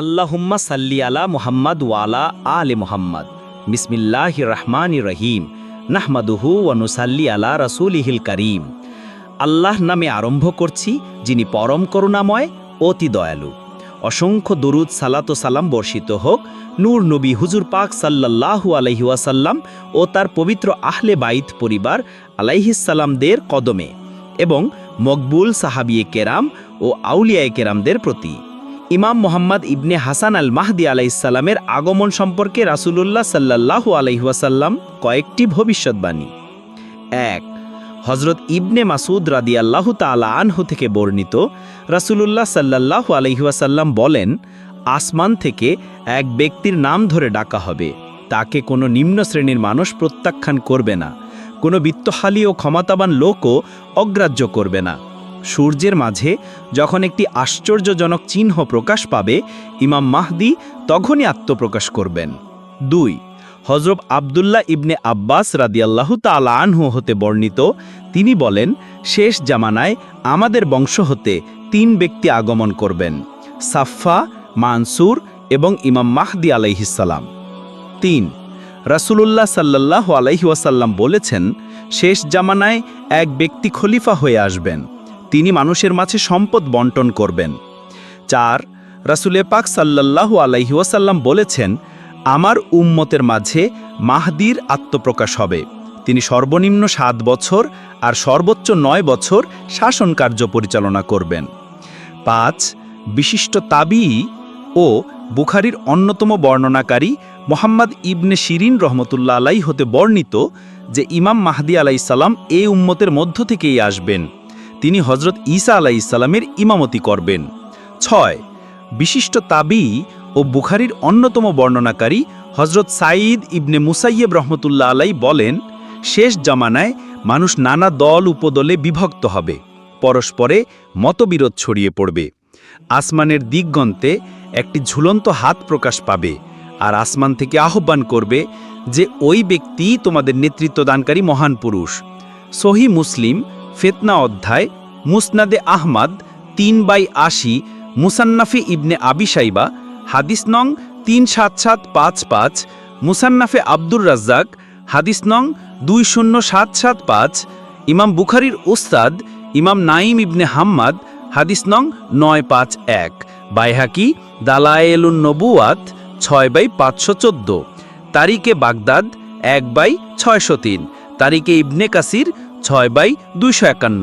আল্লাহুম্মা সাল্লি আলা মুহাম্মদ ওয়ালা আলে মুহাম্মদ। বিসমিল্লাহ রহমান রহিম। নাহমাদুহু ওয়ানুসাল্লি আলা রাসূলিহিল করিম। আল্লাহ নামে আরম্ভ করছি, যিনি পরম করুণাময়, অতি দয়ালু। অসংখ্য দরুদ, সালাত সালাম বর্ষিত হোক, নূর নবী হুজুর পাক সাল্লাল্লাহু আলাইহি ওয়াসাল্লাম ও তার পবিত্র আহলে বাইত পরিবার আলাইহিসাল্লামদের কদমে এবং মকবুল সাহাবিয়ে কেরাম ও আউলিয়ায়ে কেরামদের প্রতি। ইমাম মোহাম্মদ ইবনে হাসান আল মাহদি আলাইসাল্লামের আগমন সম্পর্কে রাসূলুল্লাহ সাল্লাল্লাহু আলাইহাসাল্লাম কয়েকটি ভবিষ্যৎবাণী। এক হজরত ইবনে মাসুদ রাদি আল্লাহ তালা আনহু থেকে বর্ণিত রাসূলুল্লাহ সাল্লাল্লাহু আলহিহাসাল্লাম বলেন, আসমান থেকে এক ব্যক্তির নাম ধরে ডাকা হবে। তাকে কোনো নিম্ন শ্রেণির মানুষ প্রত্যাখ্যান করবে না। কোনো বিত্তশালী ও ক্ষমতাবান লোকও অগ্রাহ্য করবে না। সূর্যের মাঝে যখন একটি আশ্চর্যজনক চিহ্ন প্রকাশ পাবে, ইমাম মাহদি তখনই আত্মপ্রকাশ করবেন। দুই হজরত আবদুল্লাহ ইবনে আব্বাস রাদিয়াল্লাহু তাআলা আনহু হতে বর্ণিত, তিনি বলেন, শেষ জামানায় আমাদের বংশ হতে তিন ব্যক্তি আগমন করবেন সাফা মানসুর এবং ইমাম মাহদি আলাইহিসাল্লাম তিন, রাসূলুল্লাহ সাল্লাল্লাহু আলাইহি ওয়াসাল্লাম বলেছেন, শেষ জামানায় এক ব্যক্তি খলিফা হয়ে আসবেন। তিনি মানুষের মাঝে সম্পদ বন্টন করবেন। চার রাসুলে পাক সাল্লাল্লাহু আলাইহি ওয়াসাল্লাম বলেছেন, আমার উম্মতের মাঝে মাহদির আত্মপ্রকাশ হবে। তিনি সর্বনিম্ন সাত বছর আর সর্বোচ্চ নয় বছর শাসন কার্য পরিচালনা করবেন। পাঁচ, বিশিষ্ট তাবি ও বুখারির অন্যতম বর্ণনাকারী মোহাম্মদ ইবনে শিরিন রহমতুল্লা আলাই হতে বর্ণিত যে ইমাম মাহদি আলাইসাল্লাম এই উম্মতের মধ্য থেকেই আসবেন। তিনি হজরত ঈসা আলাইসাল্লামের ইমামতি করবেন। ছয়, বিশিষ্ট তাবি ও বুখারির অন্যতম বর্ণনাকারী হজরত সাঈদ ইবনে মুসাইয়েব রহমতুল্লাহ আলাই বলেন, শেষ জামানায় মানুষ নানা দল উপদলে বিভক্ত হবে, পরস্পরে মতবিরোধ ছড়িয়ে পড়বে। আসমানের দিকগন্তে একটি ঝুলন্ত হাত প্রকাশ পাবে আর আসমান থেকে আহ্বান করবে যে ওই ব্যক্তি তোমাদের নেতৃত্বদানকারী মহান পুরুষ। সহি মুসলিম ফেতনা অধ্যায় মুসনাদে আহমাদ তিন বাই আশি, মুসান্নাফে ইবনে আবি সাইবা হাদিস নং তিন সাত সাত পাঁচ পাঁচ, মুসান্নাফে আব্দুর রাজ্জাক, হাদিস নং দুই শূন্য সাত সাত পাঁচ, ইমাম বুখারির উস্তাদ ইমাম নাইম ইবনে হাম্মাদ, হাদিস নং নয় পাঁচ এক, বাইহাকি দালায়েলুন নবুয়াত ছয় বাই পাঁচশো চোদ্দ তারিকে বাগদাদ এক বাই ছয়শো তিন তারিকে ইবনে কাসির ছয় বাই দুইশো একান্ন।